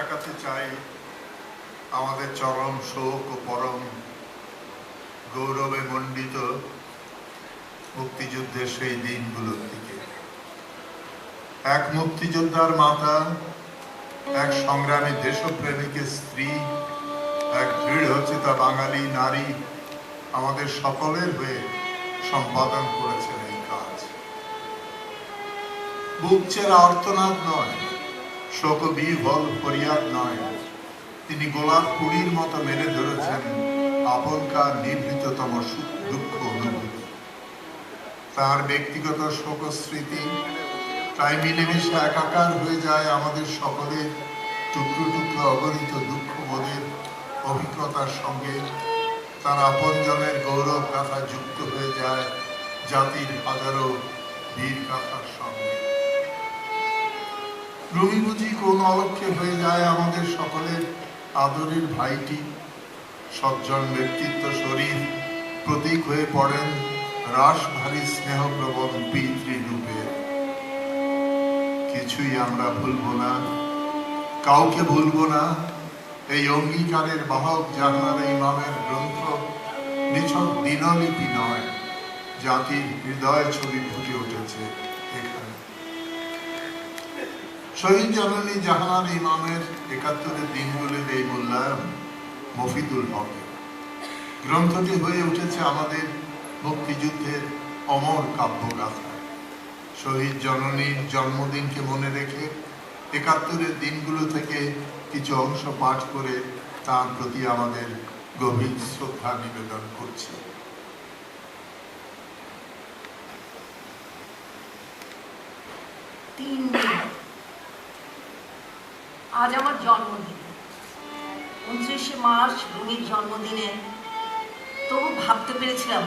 তাকাতে চাই আমাদের চরম শোক ও পরম গৌরবে মণ্ডিত মুক্তিযুদ্ধের সেই দিনগুলোর দিকে। এক মুক্তিযোদ্ধার মাতা, এক সংগ্রামী দেশপ্রেমিকের স্ত্রী, এক দৃঢ়চিতা বাঙালি নারী আমাদের সকলের হয়ে সম্পাদন করেছেন এই কাজ। বুক চেরা নয় শোক বিহল ফরিয়াদ নয়। তিনি গোলাপ কুড়ির মতো মেলে ধরেছেন আপনকার নিভৃততম দুঃখ, অনুভূতি। তার ব্যক্তিগত শোক স্মৃতি তাই মিলেমিশে একাকার হয়ে যায় আমাদের সকলের টুকরো টুকরো অগণিত দুঃখ বোধের অভিজ্ঞতার সঙ্গে। তার আপনজনের গৌরব গাথা যুক্ত হয়ে যায় জাতির হাজারো বীর গাথার সঙ্গে। রবি বুঝি কোন অলক্ষে হয়ে যায় আমাদের সকলের আদরের ভাইটি। সজ্জন ব্যক্তিত্ব শরীর, প্রতীক হয়ে পড়েন রাস ভারী স্নেহ প্রবণ পিতৃরূপে। কিছুই আমরা ভুলবো না, কাউকে ভুলবো না। এই অঙ্গীকারের বাহক জাহানার ইমামের গ্রন্থ নিছক দিনলিপি নয়, জাতির হৃদয় ছবি ফুটে উঠেছে এখানে। শহীদ জননী জাহানার ইমামের একাত্তরের দিনগুলির এই মূল্যায়ন মফিদুল হকের গ্রন্থটি হয়ে উঠেছে আমাদের মুক্তিযুদ্ধের অমর কাব্যগাথা। শহীদ জননীর জন্মদিনকে মনে রেখে একাত্তরের দিনগুলো থেকে কিছু অংশ পাঠ করে তার প্রতি আমাদের গভীর শ্রদ্ধা নিবেদন করছি। তিন আজ আমার জন্মদিন। উনত্রিশে মার্চ রুমির জন্মদিনে। তবু ভাবতে পেরেছিলাম,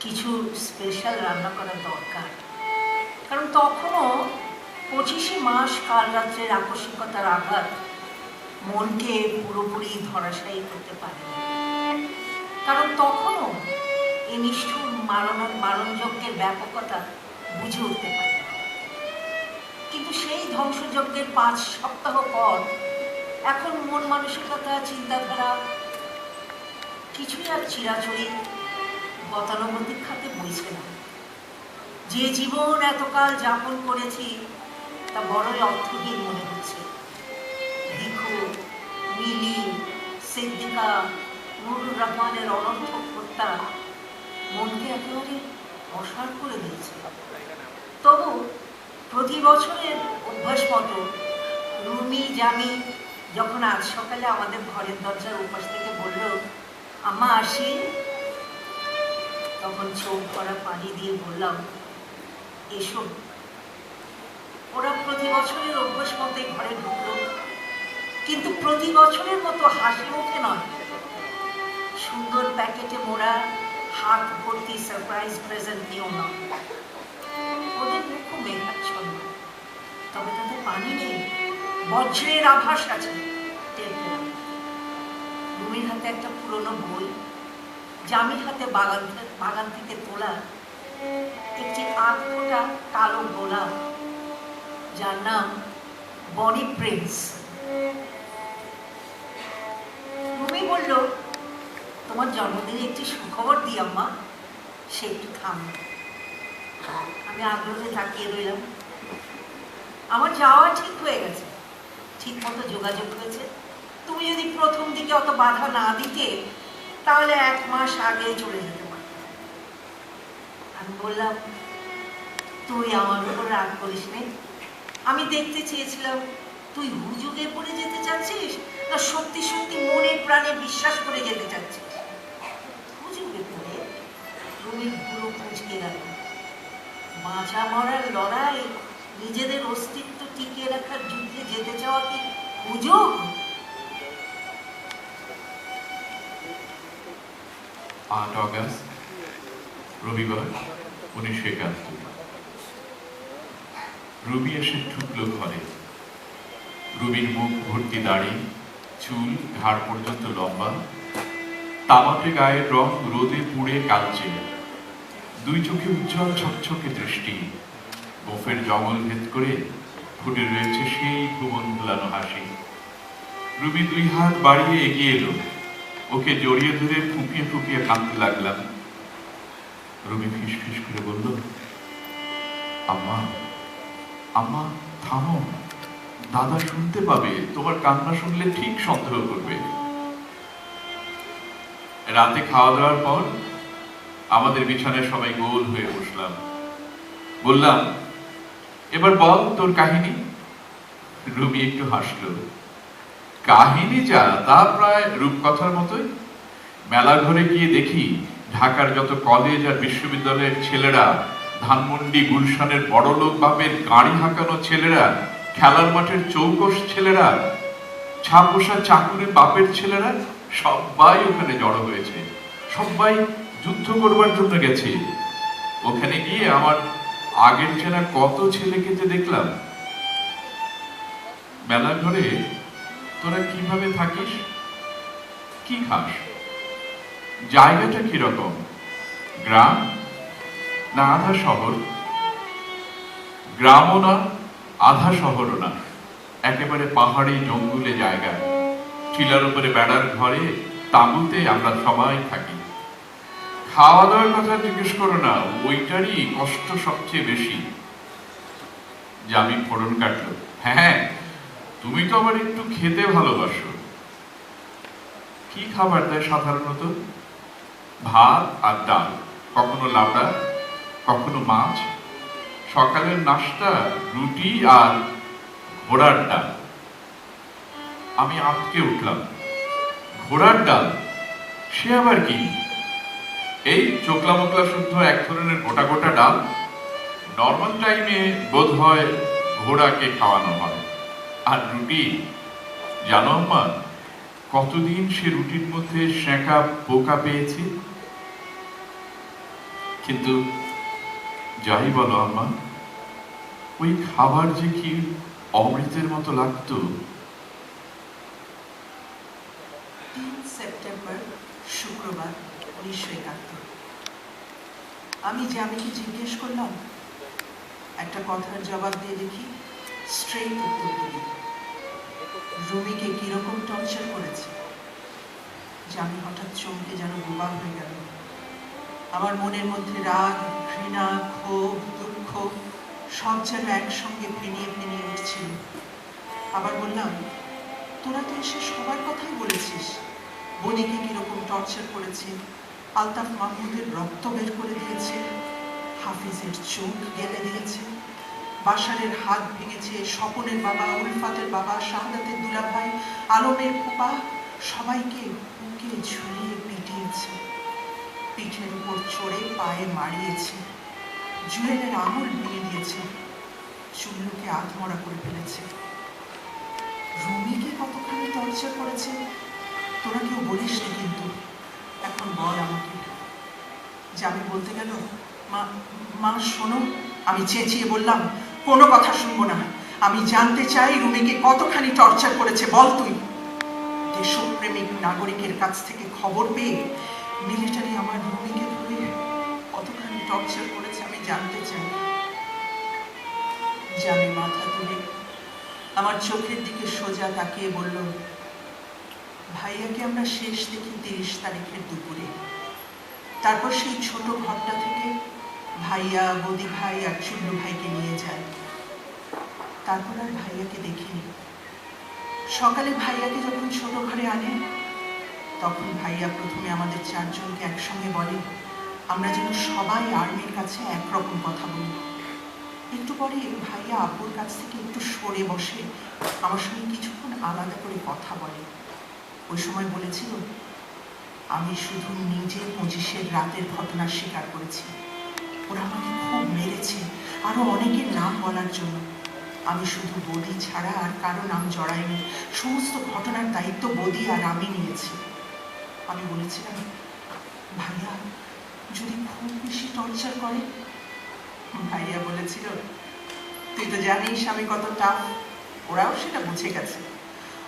কিছু স্পেশাল রান্না করা দরকার। কারণ তখনও পঁচিশে মাস কাল রাত্রের আকস্মিকতার আঘাত মনকে পুরোপুরি ধরাশায়ী করতে পারে কারণ তখনও এই নিষ্ঠুর মারণ মারণযজ্ঞের ব্যাপকতা বুঝে উঠতে পারে কিন্তু সেই ধ্বংসযজ্ঞের পাঁচ সপ্তাহ পর এখন মন মানসিকতা, চিন্তাধারা কিছুই আর চিরাচরি গতানুগতিক খাতে বইছে না। যে জীবন এতকাল যাপন করেছি, তা বড়ই অর্থহীন মনে হচ্ছে। ভিখু মিলি, সিদ্দিকা, নুরুর রহমানের অনর্থক হত্যা মনকে একেবারে অসার করে দিয়েছে। তবু প্রতি বছরের অভ্যাস মতো রুমি, জামি যখন আজ সকালে আমাদের ঘরের দরজার উপাস থেকে বলল, আম্মা, আসি? তখন চোখ করা পানি দিয়ে বললাম, এসো। ওরা প্রতি বছরের অভ্যাস মতোই ঘরে ঢুকলো। কিন্তু প্রতি বছরের মতো হাসি মুখে নয়। সুন্দর প্যাকেটে মোড়া হাত ভর্তি সারপ্রাইজ প্রেজেন্ট নিয়েও নয় ওদের মুখ মেঘাচ্ছন্ন তবে তাদের পানি নেই বজ্রের আভাস আছে রুমির হাতে একটা পুরনো বই, জামির হাতে বাগান বাগান থেকে তোলা একটি আধ ফোটা কালো গোলাপ, যার নাম বনি প্রিন্স। রুমি বলল, তোমার জন্মদিনে একটি সুখবর দিই আম্মা, সে একটু থামলো আমি আগ্রহে তাকিয়ে রইলাম। আমার যাওয়া ঠিক হয়ে গেছে। ঠিক মতো যোগাযোগ হয়েছে। তুমি যদি প্রথম দিকে অত বাধা না দিতে, তাহলে এক মাস আগে চলে যেতে আমি বললাম, তুই আমার উপর রাগ করিস নে। আমি দেখতে চেয়েছিলাম, তুই হুজুগে পড়ে যেতে চাচ্ছিস না সত্যি সত্যি মনে প্রাণে বিশ্বাস করে যেতে চাচ্ছিস? বাঁচা মরার লড়াই, নিজেদের অস্তিত্ব টিকিয়ে রাখার যুদ্ধে যেতে চাওয়া কি সুযোগ আট অগাস্ট, রবিবার, উনিশশো একাত্তর। রুবি এসে ঢুকলো ঘরে। রুবির মুখ ভর্তি দাড়ি, চুল, ঘাড় পর্যন্ত লম্বা। তামাটে গায়ের রং রোদে পুড়ে কালচে। দুই চোখে উজ্জ্বল ছকছকে দৃষ্টি। গোফের জঙ্গল ভেদ করে ফুটে রয়েছে সেই ভুবন ভুলানো হাসি। রুবি দুই হাত বাড়িয়ে এগিয়ে এলো। ওকে জড়িয়ে ধরে ফুপিয়ে ফুপিয়ে কাঁদতে লাগলাম। রুবি ফিস ফিস করে বলল, আম্মা আম্মা, থামো। দাদা শুনতে পাবে। তোমার কান্না শুনলে ঠিক সন্দেহ করবে। রাতে খাওয়া দাওয়ার পর আমাদের বিছানায় সবাই গোল হয়ে বসলাম। বললাম, এবার বল তোর কাহিনী? রুবি একটু হাসলো। কাহিনী যা, তা প্রায় রূপকথার মতোই। মেলা ঘরে গিয়ে দেখি ঢাকার যত কলেজ আর বিশ্ববিদ্যালয়ের ছেলেরা, ধানমন্ডি গুলশানের বড়লোক বাপের গাড়ি হাঁকানো ছেলেরা, খেলার মাঠের চৌকস ছেলেরা, ছাপোষা চাকুরে বাপের ছেলেরা, সবাই ওখানে জড়ো হয়েছে। সবাই যুদ্ধ করবার জন্য গেছে। ওখানে গিয়ে আমার আগের চেনা কত ছেলেকে যে দেখলাম। মেলা ঘরে তোরা কীভাবে থাকিস? কি খাস? জায়গাটা কীরকম? গ্রাম না আধা শহর? গ্রামও না, আধা শহরও না। একেবারে পাহাড়ি জঙ্গলে জায়গা। টিলার উপরে বেড়ার ঘরে তাঁবুতে আমরা সবাই থাকি। খাওয়া দাওয়ার কথা জিজ্ঞেস করো না, ওইটারই কষ্ট সবচেয়ে বেশি যে আমি ফোড়ন কাটলো হ্যাঁ তুমি তো আবার একটু খেতে ভালোবাসো। কি খাবার দেয় সাধারণত? ভাত আর ডাল, কখনো লাবড়া কখনো মাছ। সকালের নাস্তা, রুটি আর ঘোড়ার ডাল। আমি আটকে উঠলাম। ঘোড়ার ডাল, সে আবার কি? এই চোকলা মোকলা শুদ্ধ এক ধরনের গোটা গোটা ডাল নর্মাল টাইমে বোধ হয় ঘোড়াকে খাওয়ানো হয়। আর রুটি? জানো আম্মা, কতদিন সে রুটির মধ্যে সেঁকা পোকা পেয়েছি? কিন্তু যাই বলো আম্মা, ওই খাবার যে কি অমৃতের মতো লাগতো? শুক্রবার। উনিশশো একাত্তর আমি জামিকে জিজ্ঞেস করলাম, একটা কথার জবাব দিয়ে দেখি স্ট্রেট উত্তর দিলি। রুমিকে কীরকম টর্চার করেছে জামি হঠাৎ চমকে যেন বোবা হয়ে গেল। আমার মনের মধ্যে রাগ, ঘৃণা, ক্ষোভ, দুঃখ, সব যেন একসঙ্গে ফেনিয়ে ফেনিয়ে উঠছিল। আবার বললাম, তোরা তো এসে সবার কথাই বলেছিস। বনিকে কীরকম টর্চার করেছে? আলতাফ মাহমুদের রক্ত বের করে দিয়েছে, হাফিজের চোখ গেলে দিয়েছে বাসারের হাত ভেঙেছে স্বপনের বাবা উলফাতের বাবা, শাহাদাতের দুলাভাই, আলমের ফুপা সবাইকে বুকে ঝুলিয়ে পিটিয়েছে, পিঠের উপর চড়ে পায়ে মারিয়েছে, জুয়েলের আঙুল ভেঙে দিয়েছে, চুল্লুকে আধমরা করে ফেলেছে। রুমিকে কতখানি টর্চার করেছে, তোরা কেউ বলিস কিন্তু। এখন বল আমাকে। যে আমি বলতে গেল, মা মা, শোনো, আমি চেঁচিয়ে বললাম, কোনো কথা শুনব না। আমি জানতে চাই রুমিকে কতখানি টর্চার করেছে, বল তুই। দেশপ্রেমিক নাগরিকের কাছ থেকে খবর পেয়ে মিলিটারি আমার রুমিকে ধরে কতখানি টর্চার করেছে আমি জানতে চাই। যে আমি মাথা তুলে আমার চোখের দিকে সোজা তাকিয়ে বলল ভাইয়াকে আমরা শেষ দেখি তিরিশ তারিখের দুপুরে। তারপর সেই ছোট ঘরটা থেকে ভাইয়া, বদি ভাই আর চুল্লু ভাইকে নিয়ে যায়। তারপর আর ভাইয়াকে দেখিনি। সকালে ভাইয়াকে যখন ছোট ঘরে আনে, তখন ভাইয়া প্রথমে আমাদের চারজনকে একসঙ্গে বলে, আমরা যেন সবাই আর্মির কাছে একরকম কথা বলি। একটু পরে ভাইয়া আব্বুর কাছ থেকে একটু সরে বসে আমার সঙ্গে কিছুক্ষণ আলাদা করে কথা বলে। ওই সময় বলেছিল, আমি শুধু নিজে পঁচিশের রাতের ঘটনা স্বীকার করেছি। ওরা আমাকে খুব মেরেছে, আরও অনেকের নাম বলার জন্য। আমি শুধু বদি ছাড়া আর কারও নাম জড়াইনি। সমস্ত ঘটনার দায়িত্ব বদি আর আমি নিয়েছি। আমি বলেছিলাম, ভাইয়া, যদি খুব বেশি টর্চার করে? ভাইয়া বলেছিল, তুই তো জানিস আমি কত টাফ ওরাও সেটা বুঝে গেছে।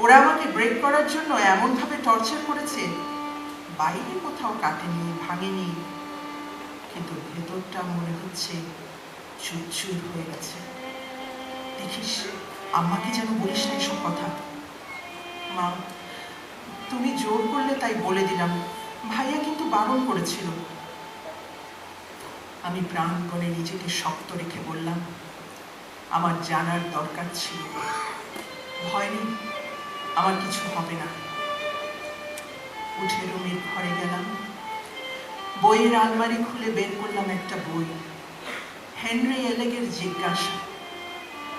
ওরা আমাকে ব্রেক করার জন্য এমনভাবে টর্চার করেছে। বাইরে কোথাও কাটেনি, ভাঙেনি। কিন্তু ভেতরটা মনে হচ্ছে চুরচুর হয়ে গেছে। দেখিস আম্মাকে যেন বলিস না এসব কথা। মা, তুমি জোর করলে তাই বলে দিলাম। ভাইয়া কিন্তু বারণ করেছিল। আমি প্রাণপণে নিজেকে শক্ত রেখে বললাম, আমার জানার দরকার ছিল। ভয় নেই। আমার কিছু হবে না। উঠে রুমির ঘরে গেলাম। বইয়ের আলমারি খুলে বের করলাম একটা বই। হেনরি এলেগের জিজ্ঞাসা,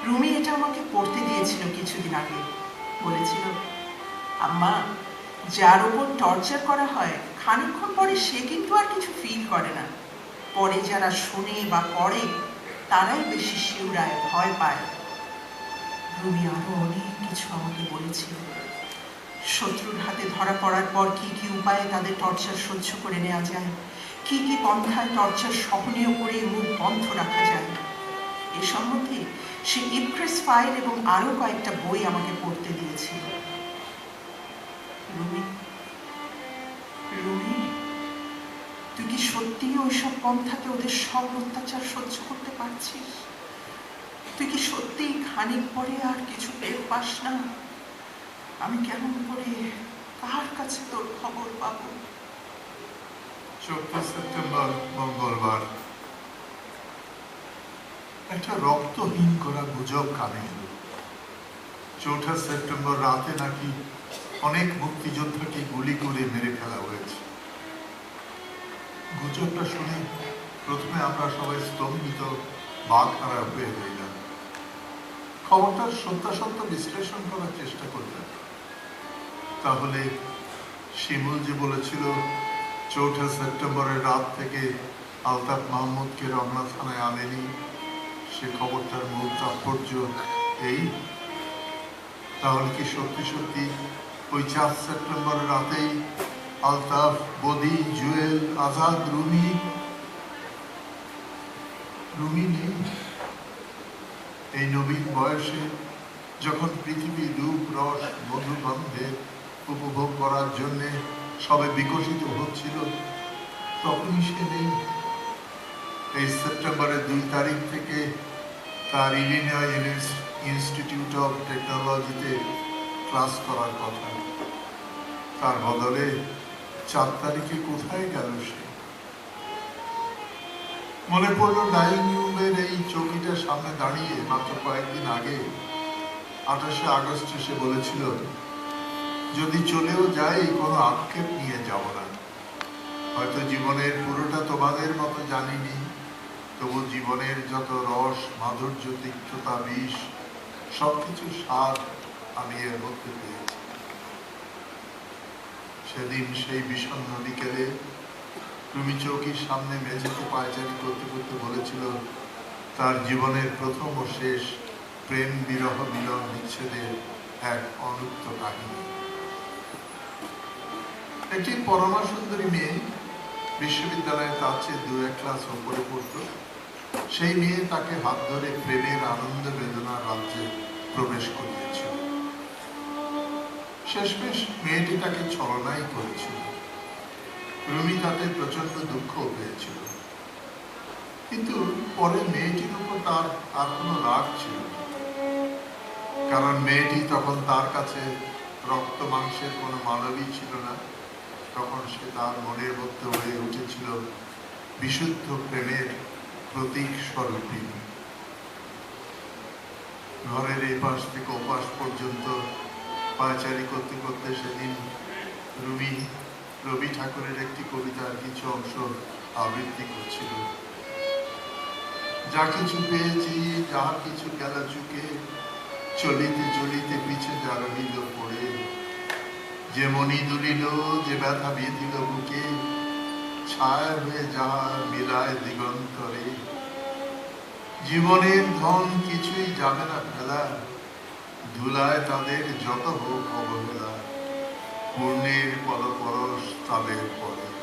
রুমি, এটা আমাকে পড়তে দিয়েছিল কিছুদিন আগে। বলেছিল, আম্মা, যার উপর টর্চার করা হয়, খানিকক্ষণ পরে সে কিন্তু আর কিছু ফিল করে না। পরে যারা শোনে বা করে, তারাই বেশি শিউরায়, ভয় পায়। রুমি আরও অনেক কিছু আমাকে বলেছিল। শত্রুর হাতে ধরা পড়ার পর কি কি উপায়ে তাদের টর্চার সহ্য করে নেওয়া যায়? কি কি পন্থায় টর্চার সহনীয় করে মুখ বন্ধ রাখা যায়? এ সম্বন্ধে সে ইপ্রেস ফাইল এবং আরও কয়েকটা বই আমাকে পড়তে দিয়েছিল রুমি রুমি, তুই কি সত্যি ওইসব পন্থাতে ওদের সব অত্যাচার সহ্য করতে পারছিস? তুই কি সত্যিই খানিক পরে আর কিছু টের পাস না? আমি কেমন করে কার কাছে তোর খবর পাবো? চোদ্দ সেপ্টেম্বর, মঙ্গলবার। একটা রক্তহীন করা গুজব কানে এলো। চৌঠা সেপ্টেম্বর রাতে নাকি অনেক মুক্তিযোদ্ধাকে গুলি করে মেরে ফেলা হয়েছে। গুজবটা শুনে প্রথমে আমরা সবাই স্তম্ভিত, বাঘ হারা হয়ে রইলাম। খবরটার সত্যাসত্য বিশ্লেষণ করার চেষ্টা করলাম তাহলে শিমুল যে বলেছিল, চৌঠা সেপ্টেম্বরের রাত থেকে আলতাফ মাহমুদকে রমনা থানায় আনেনি। সে খবরটার মূল তাৎপর্য এই। তাহলে কি সত্যি সত্যি ওই চার সেপ্টেম্বর রাতেই আলতাফ, বদি, জুয়েল, আজাদ, রুমি রুমি নেই? এই নবীন বয়সে যখন পৃথিবী রূপ রস মধুগন্ধে উপভোগ করার জন্যে সবে বিকশিত হচ্ছিল, তখনই সে নেই। এই সেপ্টেম্বরের দুই তারিখ থেকে তার ইলিনয় ইনস্টিটিউট অফ টেকনোলজিতে ক্লাস করার কথা। তার বদলে চার তারিখে কোথায় গেল সে? মনে পড়ল ডাইনিং রুমের এই চৌকিটার সামনে দাঁড়িয়ে, মাত্র কয়েকদিন আগে, আঠাশে আগস্ট সে বলেছিল, যদি চলেও যাই, কোনো আক্ষেপ নিয়ে যাব না। হয়তো জীবনের পুরোটা তোমাদের মতো জানিনি, তবু জীবনের যত রস, মাধুর্য, তিক্ততা, বিষ, সবকিছু স্বাদ আমি এর মধ্যে পেয়েছি। সেদিন সেই বিষণ্ণ বিকেলে তুমি চৌকির সামনে মেঝেতে পায়চারি করতে করতে বলেছিল, তার জীবনের প্রথম ও শেষ প্রেম বিরহ মিলন বিচ্ছেদের এক অনুক্ত কাহিনী। একটি পরমা সুন্দরী মেয়ে বিশ্ববিদ্যালয়ে তার চেয়ে দু এক ক্লাস ওপরে পড়ত। সেই মেয়ে তাকে হাত ধরে প্রেমের আনন্দ বেদনার রাজ্যে প্রবেশ করিয়েছিল। শেষমেশ মেয়েটি তাকে ছলনাই করেছিল। রুমি তাতে প্রচণ্ড দুঃখ পেয়েছিল কিন্তু পরে মেয়েটির উপর তার আর কোনো রাগ ছিল কারণ মেয়েটি তখন তার কাছে রক্ত মাংসের কোনো মানবী ছিল না। তখন সে তার মনের মধ্যে হয়ে উঠেছিল বিশুদ্ধ প্রেমের প্রতীক স্বরূপী। ঘরের এই পাশ থেকে ওপাশ পর্যন্ত পায়চারি করতে করতে সেদিন রুমি রবি ঠাকুরের একটি কবিতার কিছু অংশ আবৃত্তি করছিল। যা কিছু পেয়েছি যাহা কিছু গেল চুকে, চলিতে চলিতে পিছে যা রহিল পড়ে। যে মনি দুলিল, যে ব্যথা বিধিল বুকে, ছায়া হয়ে যাহা মিলায় দিগন্তরে। জীবনের ধন কিছুই যাবে না ফেলা ধুলায় তাদের যত হোক অবহেলা। পূর্ণের পদপরশ তাদের পরে।